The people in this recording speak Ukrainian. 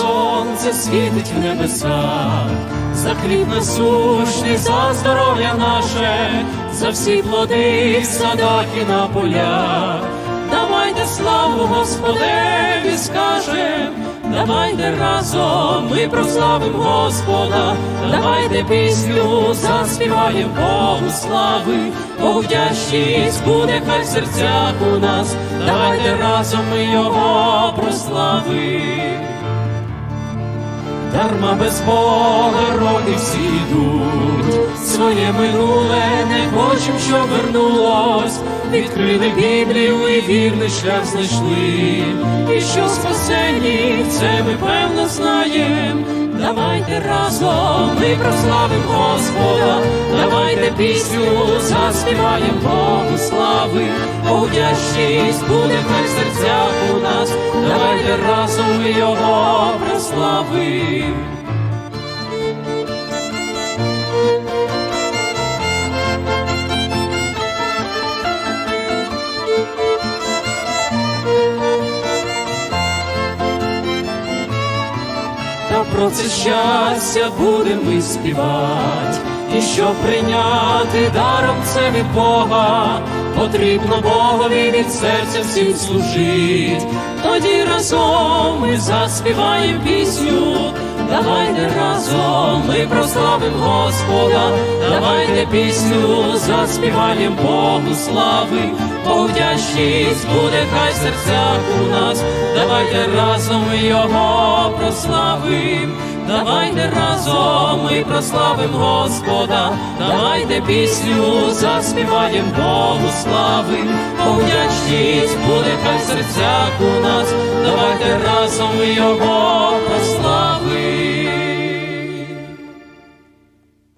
сонце світить в небесах, за хліб насущний, за здоров'я наше, за всі плоди в садах і на полях. Давайте славу Господеві скажем, давайте разом ми прославим Господа, давайте пісню заспіваємо Богу слави, Богу вдячність буде хай в серцях у нас, давайте разом ми його прославимо. Дарма без Бога роки всі йдуть, своє минуле не хочем, щоб вернулось. Відкрили Біблію і вірний шлях знайшли. І що спасені, це ми певно знаєм. Давайте разом ми прославимо Господа, пісню заспіваєм Богу слави, Богу буде хай в серцях у нас, давайте разом його прославим. Та про це щастя будемо ми співати, і щоб прийняти даром це від Бога, потрібно Богові від серця всім служить. Тоді разом ми заспіваємо пісню. Давайте разом ми прославим Господа, давайте пісню заспіваємо Богу слави, Богу вдячність буде хай в серцях у нас, давайте разом ми його прославим, давайте разом ми прославим Господа, давайте пісню заспіваєм Богу слави, повдячність буде хай в серцях у нас, давайте разом ми його